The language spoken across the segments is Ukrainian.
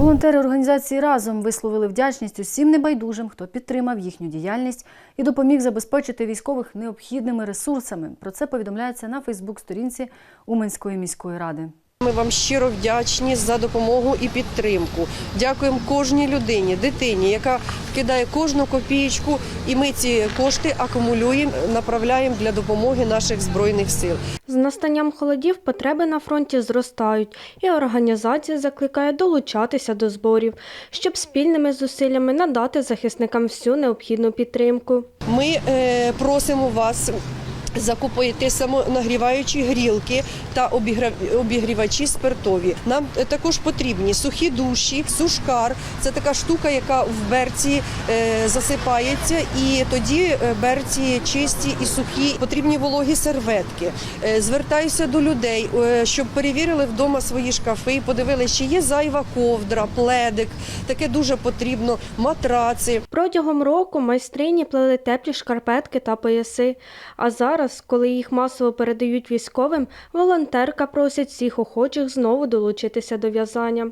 Волонтери організації разом висловили вдячність усім небайдужим, хто підтримав їхню діяльність і допоміг забезпечити військових необхідними ресурсами. Про це повідомляється на Фейсбук-сторінці Уманської міської ради. Ми вам щиро вдячні за допомогу і підтримку. Дякуємо кожній людині, дитині, яка вкидає кожну копієчку, і ми ці кошти акумулюємо, направляємо для допомоги наших збройних сил. З настанням холодів потреби на фронті зростають, і організація закликає долучатися до зборів, щоб спільними зусиллями надати захисникам всю необхідну підтримку. Ми е, просимо вас. Закупити самонагріваючі грілки та обігрівачі спиртові. Нам е, також потрібні сухі душі, сушкар. Це така штука, яка в берці е, засипається, і тоді е, берці чисті і сухі. Потрібні вологі серветки. Звертаюся до людей, щоб перевірили вдома свої шкафи, подивилися, чи є зайва ковдра, пледик. Таке дуже потрібно, матраци. Протягом року майстрині плели теплі шкарпетки та пояси. А зараз, коли їх масово передають військовим, волонтерка просить всіх охочих знову долучитися до в'язання.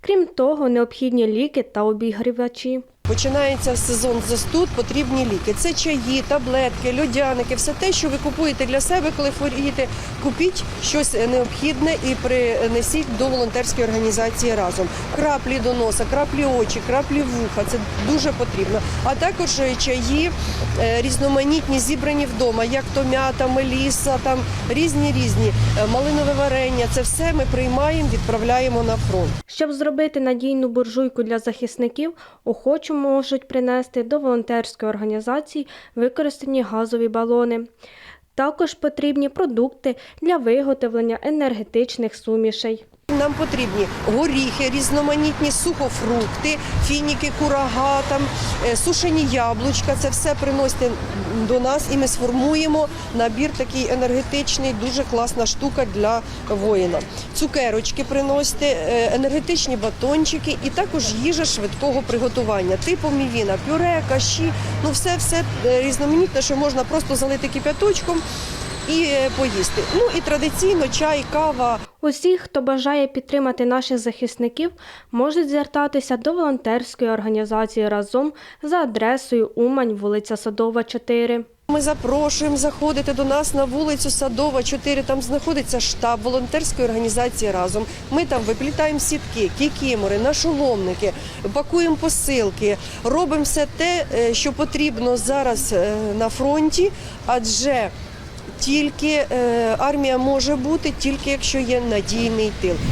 Крім того, необхідні ліки та обігрівачі. Починається сезон застуд, потрібні ліки. Це чаї, таблетки, льодяники, все те, що ви купуєте для себе, коли хворієте. Купіть щось необхідне і принесіть до волонтерської організації разом. Краплі до носа, краплі очі, краплі вуха. Це дуже потрібно. А також е, чаї е, різноманітні, зібрані вдома, як то м'ята, меліса, там різні різні Е, малинове варення. Це все ми приймаємо, відправляємо на фронт. Щоб зробити надійну буржуйку для захисників, охочі можуть принести до волонтерської організації використані газові балони. Також потрібні продукти для виготовлення енергетичних сумішей. Нам потрібні горіхи, різноманітні сухофрукти, фініки, курага, там, е, сушені яблучка. Це все приносите до нас і ми сформуємо набір такий енергетичний, дуже класна штука для воїна. Цукерочки приносите, е, енергетичні батончики і також їжа швидкого приготування. Типу мівіна, пюре, каші, ну все, все е, різноманітне, що можна просто залити кип'яточком і е, поїсти. Ну і традиційно чай, кава. Усі, хто бажає підтримати наших захисників, можуть звертатися до волонтерської організації разом за адресою Умань, вулиця Садова, 4. Ми запрошуємо заходити до нас на вулицю Садова, 4. Там знаходиться штаб волонтерської організації разом. Ми там виплітаємо сітки, кікімори, нашоломники, пакуємо посилки, робимо все те, е, що потрібно зараз е, на фронті, адже тільки е, армія може бути тільки якщо є надійний тил.